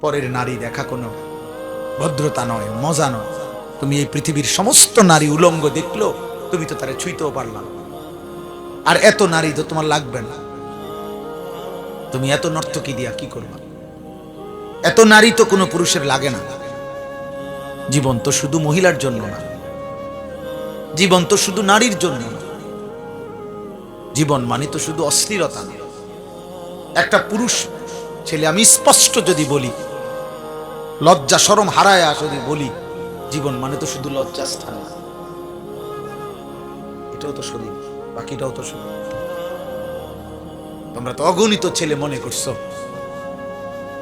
পরের নারী দেখা কোনো ভদ্রতা নয়, মজা নয়। তুমি এই পৃথিবীর সমস্ত নারী উলঙ্গ দেখল, তুমি তো তারা ছুঁইতেও পারলাম আর এত নারী তো তোমার লাগবে না। তুমি এত নর্তকী দিয়া কি করবা? এত নারী তো কোনো পুরুষের লাগে না। জীবন তো শুধু মহিলার জন্য না। জীবন তো শুধু নারীর জন্য না। জীবন মানে তো শুধু না একটা পুরুষ, ছেলে আমি স্পষ্ট যদি বলি লজ্জা সরম হারায়া যদি বলি, জীবন মানে তো শুধু লজ্জা স্থান না এটাও তো শরীর বাকিটাও তো শরীর তোমরা তো অগণিত ছেলে মনে করছ।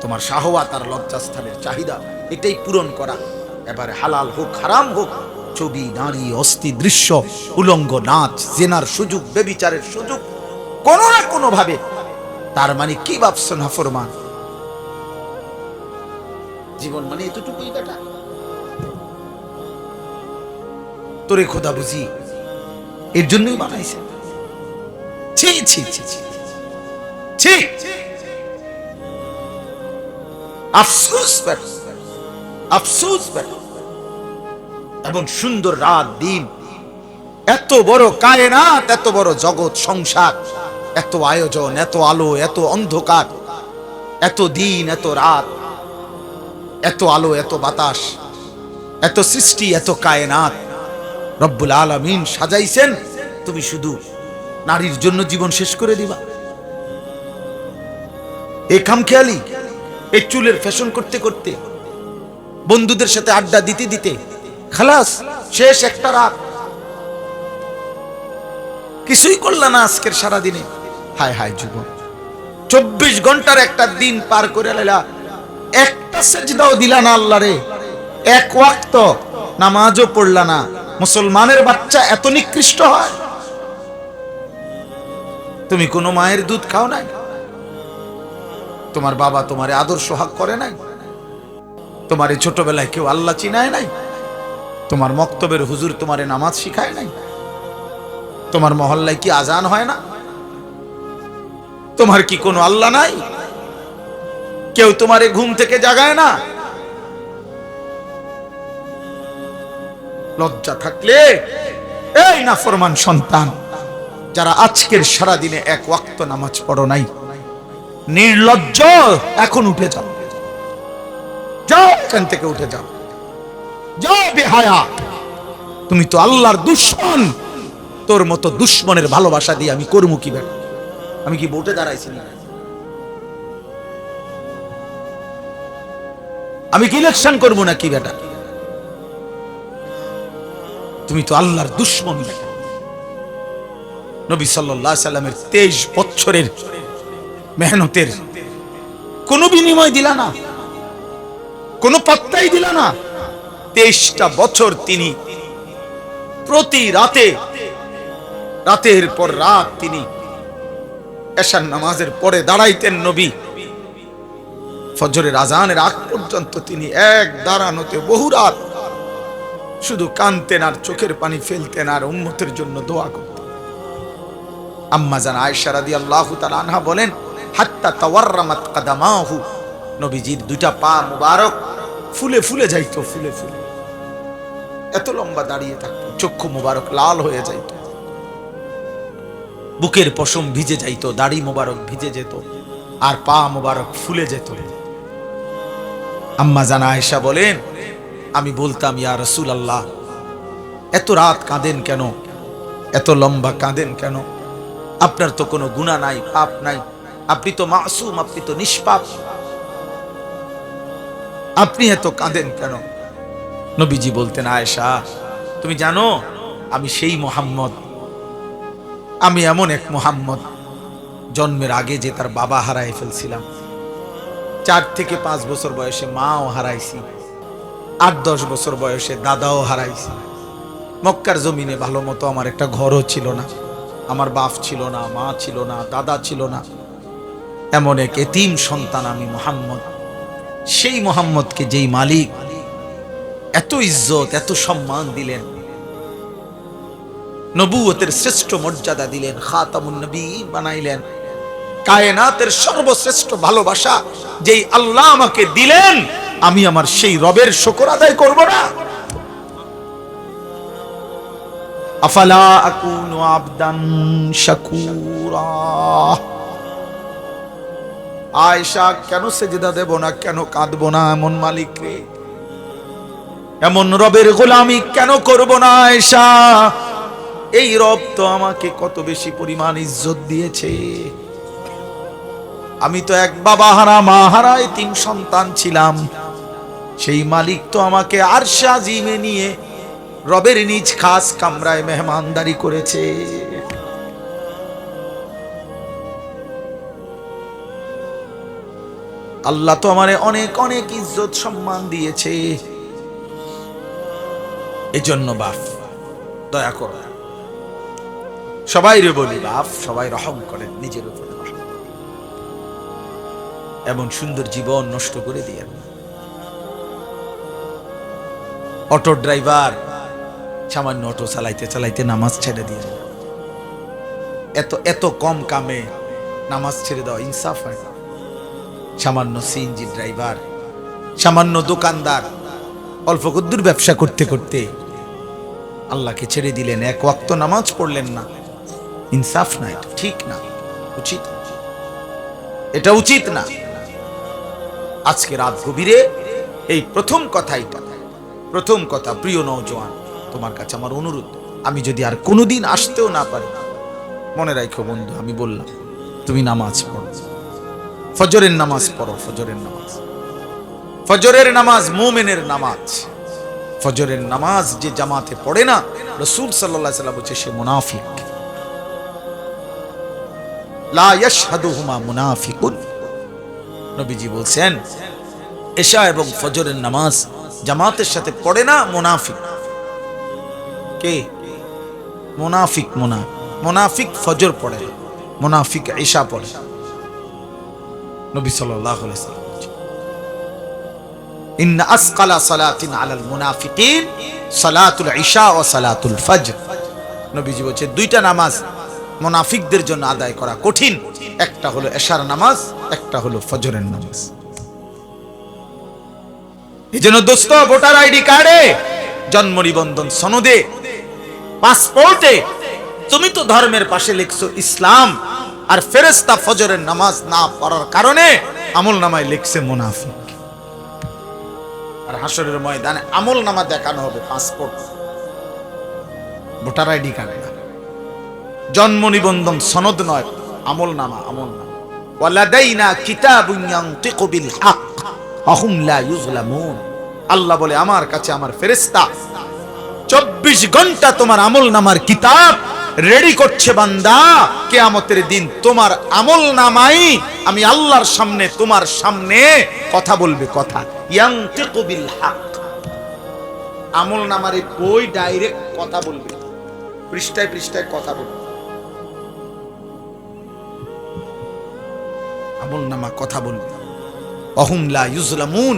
তোমার শাহওয়াত আর লজ্জাস্থানের চাহিদা এটাই পূরণ করা। এবারে হালাল হোক, হারাম হোক, ছবি, নারী, অস্থি, দৃশ্য, উলঙ্গ নাচ, জেনার সুযোগ, বেবিচারের সুযোগ, কোনো না কোনো ভাবে তার মানে কি ভাবছ না ফরমান? জীবন মানে এতটুকুই বেটা তোরে খোদা বুঝি, এর জন্যই বানাইছে। আফসোস এবং সুন্দর রাত, দিন, এত বড় কায়নাত, এত বড় জগৎ, সংসার, এত আয়োজন, এত আলো, এত অন্ধকার, এত দিন, এত রাত। এত আলো, এত বাতাস, এত সৃষ্টি, এত কায়নাত। রব্বুল আলামিন সাজাইছেন, তুমি শুধু নারীর জন্য জীবন শেষ করে দিবা। এ খামখেয়ালি, এই চুলের ফ্যাশন করতে করতে, বন্ধুদের সাথে আড্ডা দিতে দিতে, খালাস, শেষ একটা রাত। কিছুই করলা না আজকের সারা দিনে হায় হায় যুবক, চব্বিশ ঘণ্টার একটা দিন পার করে লাইলা একটা সেজদাও দিলা না আল্লাহ রে। এক ওয়াক্ত নামাজও পড়লা না। মুসলমানের বাচ্চা এত নিকৃষ্ট হয়। তুমি কোনো মায়ের দুধ খাও নাই? তোমার বাবা তোমারে আদর সোহাগ করে নাই? তোমারে ছোটবেলায় কেউ আল্লাহ চিনায় নাই? তোমার মক্তবের হুজুর তোমারে নামাজ শিখায় নাই? তোমার মহল্লায় কি আজান হয় না? তোমার কি কোনো আল্লাহ নাই? কেউ তোমারে ঘুম থেকে জাগায় না। লজ্জা থাকলে, এই না ফরমান সন্তান, যারা আজকের সারা দিনে এক ওয়াক্ত নামাজ পড়ো নাই, নির্লজ্জ, এখন উঠে যাও। যাও এখান থেকে উঠে যাও। যাও বেহায়া। তুমি তো আল্লাহর দুশ্মন। তোর মতো দুশ্মনের ভালোবাসা দিয়ে আমি করব কি বেটা আমি কি ভোটে দাঁড়াইছি না আমি কি ইলেকশন করব না কি বেটা? তুমি তো আল্লাহর দুশ্মন নবী সাল্লামের তেইশ বছরের মেহনতের কোনো বিনিময় দিলা না, কোনো পাত্তাই দিলা না। তেইশটা বছর তিনি প্রতি রাতে, রাতের পর রাত তিনি এশার নামাজের পরে দাঁড়াইতেন নবী। ফজরের আজানের আগ পর্যন্ত তিনি এক দাঁড়ানোতে বহু রাত শুধু কানতেন আর চোখের পানি ফেলতেন আর উম্মতের জন্য দোয়া করতেন। আম্মা জান আয়েশা রাদিয়াল্লাহু তাআলা আনহা বলেন, হাত্তা তাওয়াররামাত কাদামাহু। নবীজির দুইটা পা মুবারক ফুলে ফুলে যাইতো, ফুলে ফুলে। এত লম্বা দাঁড়িয়ে থাকতো, চক্ষু মুবারক লাল হয়ে যাইতো। বুকের পশম ভিজে যাইতো, দাড়ি মুবারক ভিজে যেত, আর পা মুবারক ফুলে যেত। আম্মা জানা আয়েশা বলেন, আমি বলতাম, ইয়া রসুল আল্লাহ এত রাত কাঁদেন কেন? এত লম্বা কাঁদেন কেন? আপনার তো কোনো গুণা নাই, পাপ নাই। আপনি তো মাসুম, আপনি তো নিষ্পাপ। আপনি এত কাঁদেন কেন? নবীজি বলতেন, আয়েশা, তুমি জানো, আমি সেই মোহাম্মদ। আমি এমন এক মোহাম্মদ, জন্মের আগে যে তার বাবা হারাই ফেলছিলাম। চার থেকে পাঁচ বছর বয়সে মাও হারাইছি। আট, দশ বছর বয়সে দাদাও হারাইছি। মক্কার জমিনে ভালো মতো আমার একটা ঘরও ছিল না। আমার বাপ ছিল না, মা ছিল না, দাদা ছিল না। এমন এক এতিম সন্তান আমি মোহাম্মদ। সেই মোহাম্মদকে যেই মালিক এত ইজ্জত, এত সম্মান দিলেন। নবুয়তের শ্রেষ্ঠ মর্যাদা দিলেন, খাতামুন নবী বানাইলেন। কায়নাতের সর্বশ্রেষ্ঠ ভালোবাসা যেই আল্লাহ আমাকে দিলেন, আমি আমার সেই রবের শকর আদায় করব না। আফালা আকুনু আবদান শাকুরা। আয়েশা, কেন সেজদা দেব না, কেন কাঁদব না এমন মালিক রে? এমন রবের গোলামি কেন করব না আয়েশা? এই রব তো আমাকে কত বেশি পরিমাণ ইজ্জত দিয়েছে। আমি তো এক বাবা হারা, মা হারায় তিন সন্তান ছিলাম। সেই মালিক তো আমাকে আরশা জিমে নিয়ে রবের নিজ খাস কামরায় মেহমানদারি করেছে। আল্লাহ তো আমারে অনেক অনেক ইজ্জত সম্মান দিয়েছে। এজন্য বাপ, দয়া করো। সবাই রে বলি, বাপ, সবাই রহম করেন নিজের উপরে। এমন সুন্দর জীবন নষ্ট করে দিয়েন। না। অটো ড্রাইভার সামান্য অটো চালাইতে চালাইতে নামাজ ছেড়ে দিয়ে এত এত কম কামে নামাজ ছেড়ে দেওয়া ইনসাফ হয়। সামান্য সিএনজি ড্রাইভার, সামান্য দোকানদার, অল্প কদ্দুর ব্যবসা করতে করতে আল্লাহকে ছেড়ে দিলেন। এক ওয়াক্ত নামাজ পড়লেন না। ইনসাফ না এটা ঠিক না, উচিত। এটা উচিত না। আজকে রাত গভীরে এই প্রথম কথা প্রথম কথা, প্রিয় নৌজওয়ান তোমার কাছে আমার অনুরোধ, আমি যদি আর কোনোদিন আসতেও না পারি, মনে রাখো বন্ধু, আমি বললাম, তুমি নামাজ পড়ো। ফজরের নামাজ পড়ো, ফজরের নামাজ। ফজরের নামাজ মোমেনের নামাজ। ফজরের নামাজ যে জামাতে পড়ে না, রসুল সাল্লাহ সাল্লাম বলছে, সে মুনাফিক। লা ইয়াশহাদুহুমা মুনাফিকুন। নবীজি বলছেন, এশা এবং ফজরের নামাজ জামাতের সাথে পড়ে না মুনাফিক। কে? মুনাফিক মুনা, মুনাফিক ফজর পড়ে না, মুনাফিক এশা পড়ে। নবী বলছে দুইটা নামাজ মুনাফিকদের জন্য আদায় করা কঠিন। একটা হলো এশার নামাজ, একটা হলো ফজরের নামাজ। এই জন্য দোস্ত, ভোটার আইডি কার্ডে জন্ম নিবন্ধন সনদে, পাসপোর্টে, তুমি তো ধর্মের পাশে লিখছো ইসলাম, আর ফেরেস্তা ফজরের নামাজ না পড়ার কারণে আমল নামায় লিখছে মুনাফিক। আর হাসরের ময়দানে আমল নামা দেখানো হবে পাসপোর্ট। Voter ID card. জন্ম নিবন্ধন সনদ নয়, আমল নামা আমল নামা। ওয়ালাদাইনা কিতাবুন ইয়ানতিকু বিল হক আহুম লা ইউজলামুন আল্লাহ বলে, আমার কাছে আমার ফেরেশতা 24 ঘণ্টা তোমার আমল নামার কিতাব রেডি করছে বান্দা। কেয়ামতের দিন তোমার আমল নামাই আমি আল্লাহর সামনে, তোমার সামনে কথা বলবে কথা। ইয়ানতিকু বিল হক আমল নামার এই বই ডাইরেক্ট কথা বলবে। পৃষ্ঠায় পৃষ্ঠায় কথা বলবে। আমল নামা কথা বলবে অহুম লা ইউজলামুন,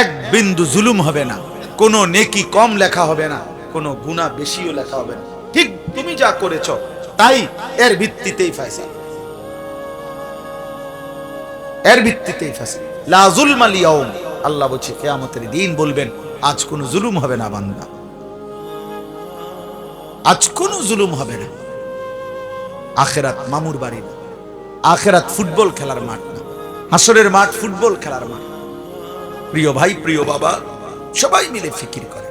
এক বিন্দু জুলুম হবে না, কোনো নেকি কম লেখা হবে না, কোনো গুনাহ বেশিও লেখা হবে না। ঠিক তুমি যা করেছ, তাই এর ভিত্তিতেই ফয়সালা। এর ভিত্তিতেই ফয়সালা। লা যুলমাল ইয়াউম আল্লাহ বলছে, কিয়ামতের দিন বলবেন, আজ কোনো জুলুম হবে না বান্দা। আজ কোনো জুলুম হবে না। আখেরাত মামুর বাড়ি না। আখেরাত ফুটবল খেলার মাঠ না। হাসরের মাঠ ফুটবল খেলার মাঠ। প্রিয় ভাই, প্রিয় বাবা, সবাই মিলে ফিকির করে।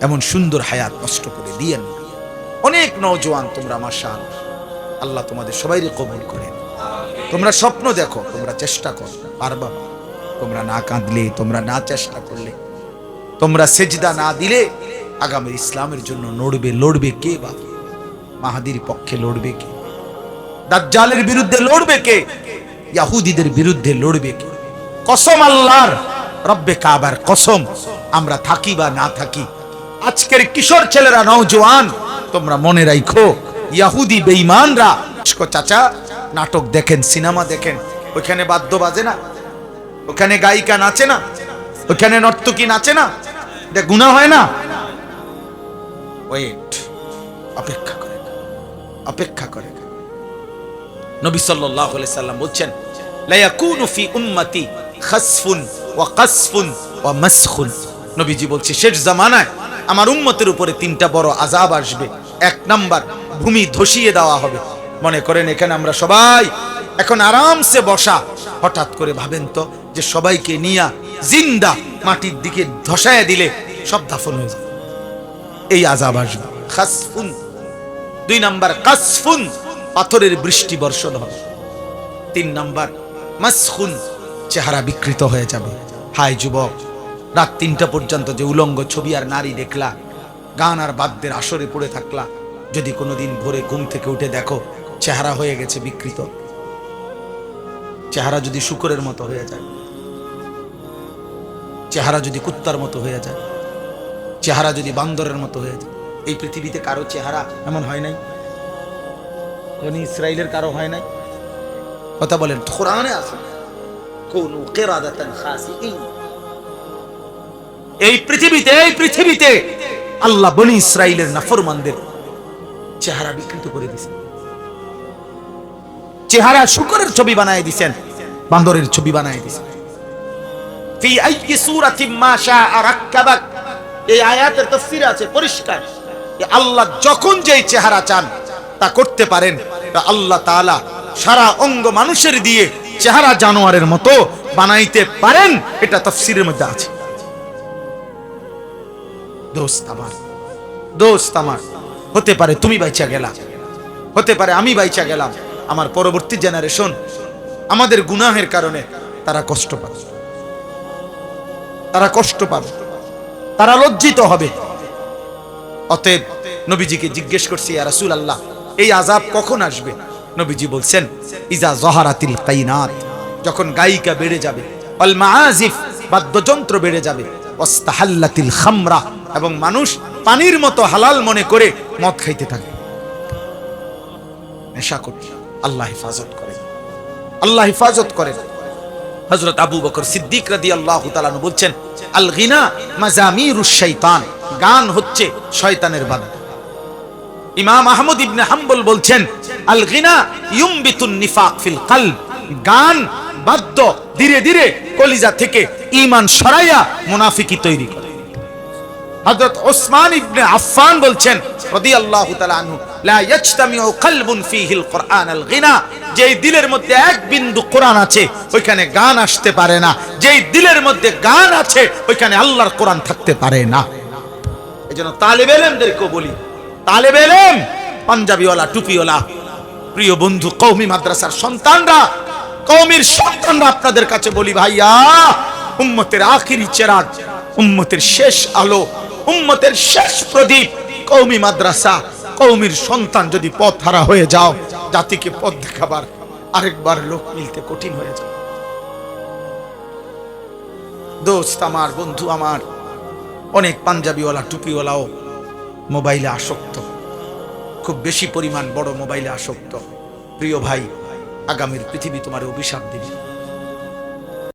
এমন সুন্দর হায়াত নষ্ট করে দিয়েন অনেক নওজোয়ান তোমরা মাশাল আল্লাহ তোমাদের সবাই কবুল করেন। তোমরা স্বপ্ন দেখো, তোমরা চেষ্টা করো, পারবা। তোমরা না কাঁদলে, তোমরা না চেষ্টা করলে। তোমরা সেজদা না দিলে, আগামী ইসলামের জন্য নড়বে, লড়বে কে বা মাহাদির পক্ষে লড়বে কে? দাজ্জালের বিরুদ্ধে লড়বে কে? ইয়াহুদিদের বিরুদ্ধে লড়বে কে? কসম আল্লাহর, রব্বে কাবার কসম। আমরা থাকি বা না থাকি। আজকের কিশোর ছেলেরা নওজোয়ান, তোমরা মনে রাখো ইয়াহুদি বেঈমানরা চাচা, নাটক দেখেন, সিনেমা দেখেন ওখানে বাদ্য বাজে না? ওখানে গায়িকা নাচে না? ওখানে নর্তকী নাচে না? এটা গুনাহ হয় না? ওয়েট, অপেক্ষা করে। অপেক্ষা করে। নবী আলাইহি সাল্লাম বলছেন লা ইয়াকুনু ফি উম্মতি খাসফুন ওয়া কাসফুন ওয়া মাসখুন। নবীজি বলছে, শেষ জামানায় আমার উম্মতের উপরে তিনটা বড় আযাব আসবে। এক নাম্বার, ভূমি ধসিয়ে দেওয়া হবে। মনে করেন, এখানে আমরা সবাই এখন আরামসে বসা। হঠাৎ করে ভাবেন তো যে সবাইকে নিয়া জিন্দা মাটির দিকে ধসায় দিলে সব দাফন হয়ে যাবে। এই আজাব আসবে। খাসফুন। দুই নাম্বার, কাসফুন পাথরের বৃষ্টি বর্ষণ হবে তিন নাম্বার, মাসখুন চেহারা বিকৃত হয়ে যাবে। হাই যুবক, রাত তিনটা পর্যন্ত যে উলঙ্গ ছবি আর নারী দেখলা, গান আর বাদ্যের আসরে পড়ে থাকলা, যদি কোনোদিন ভোরে ঘুম থেকে উঠে দেখো, চেহারা হয়ে গেছে বিকৃত। চেহারা যদি শুকরের মতো হয়ে যায়, চেহারা যদি কুত্তার মতো হয়ে যায়, চেহারা যদি বান্দরের মতো হয়ে যায়, এই পৃথিবীতে কারও চেহারা এমন হয় নাই? বনি ইসরায়েলের কারও হয় নাই। কথা বলেন। কোরআনে আছে কুনু কিরাদাতান খাসিইন এই পৃথিবীতে এই পৃথিবীতে আল্লাহ বনি ইসরায়েলের নাফরমানদের চেহারা বিকৃত করে দিয়েছেন। চেহারা শুকরের ছবি বানায় দিছেন বান্দরের ছবি বানায় দিছেন ফি আইয়ি সূরাতিন মা শাআ রাক্কাবাক। এই আয়াতের তাফসীর আছে পরিষ্কার যে আল্লাহ যখন যেই চেহারা চান তা করতে পারেন আল্লাহ তাআলা সারা অঙ্গ মানুষের দিয়ে চেহারা জানোয়ারের মতো বানাইতে পারেন, এটা তাফসীরের মধ্যে আছে। দোস্ত আমার দোস্ত আমার, হতে পারে তুমি বাইচা গেলা, হতে পারে আমি বাইচা গেলাম, আমার পরবর্তী জেনারেশন আমাদের গুনাহের কারণে তারা কষ্ট পাবে। তারা কষ্ট পাবে, তারা লজ্জিত হবে। অতএব নবীজিকে জিজ্ঞেস করছি, ইয়া রাসূল আল্লাহ এই আজাব কখন আসবে? নবীজি বলছেন, ইজা জহারাতিল কাইনাত। যখন গায়িকা বেড়ে যাবে অল মাআজিফ বাদ্যযন্ত্র বেড়ে যাবে, ওয়াস্তাহাল্লাতিল খামরা, এবং মানুষ পানির মতো হালাল মনে করে মদ খাইতে থাকে। নেশা করছে আল্লাহ হেফাজত করে আল্লাহ হেফাজত করেন। হযরত আবু বকর সিদ্দিক রাদিয়াল্লাহু তাআলা বলছেন, আল গিনা মাজামিরুশ শাইতান। গান হচ্ছে শয়তানের বাদ্য ইমাম আহমদ ইবনে হাম্বল বলছেন আল গিনা ইউমবিতুন নিফাক ফিল কলব। গান বাদ্য ধীরে ধীরে কলিজা থেকে ঈমান সরাইয়া মুনাফিকি তৈরি করে। হযরত ওসমান ইবনে আফফান বলছেন, রাদিয়াল্লাহু তাআলা আনহু, লা ইয়াজতামিউ কলবুন ফীহিল কুরআন আল গিনা যেই দিলের মধ্যে এক বিন্দু কোরআন আছে, ওইখানে গান আসতে পারে না। যেই দিলের মধ্যে গান আছে, ওইখানে আল্লাহর কোরআন থাকতে পারে না। এজন্য তালেব ইলমদেরকে বলি তালেব ইলম পাঞ্জাবিওয়ালা, টুপিওয়ালা। প্রিয় বন্ধু, কওমি মাদ্রাসার সন্তানরা, কওমির সন্তানরা আপনাদের কাছে বলি, ভাইয়া, উম্মতের আখিরি চেরাগ, উম্মতের শেষ আলো, উম্মতের শেষ প্রদীপ কৌমি মাদ্রাসা কৌমির সন্তান যদি পথ হারা হয়ে যাও, জাতিকে পথ দেখাবার আরেকবার লোক মিলতে কঠিন হয়ে যায় দোস্ত আমার, বন্ধু আমার, অনেক পাঞ্জাবিওয়ালা, টুপিওয়ালাও মোবাইলে আসক্ত। খুব বেশি পরিমাণ বড় মোবাইলে আসক্ত। প্রিয় ভাই, আগামীর পৃথিবী তোমার অভিশাপ দিবে।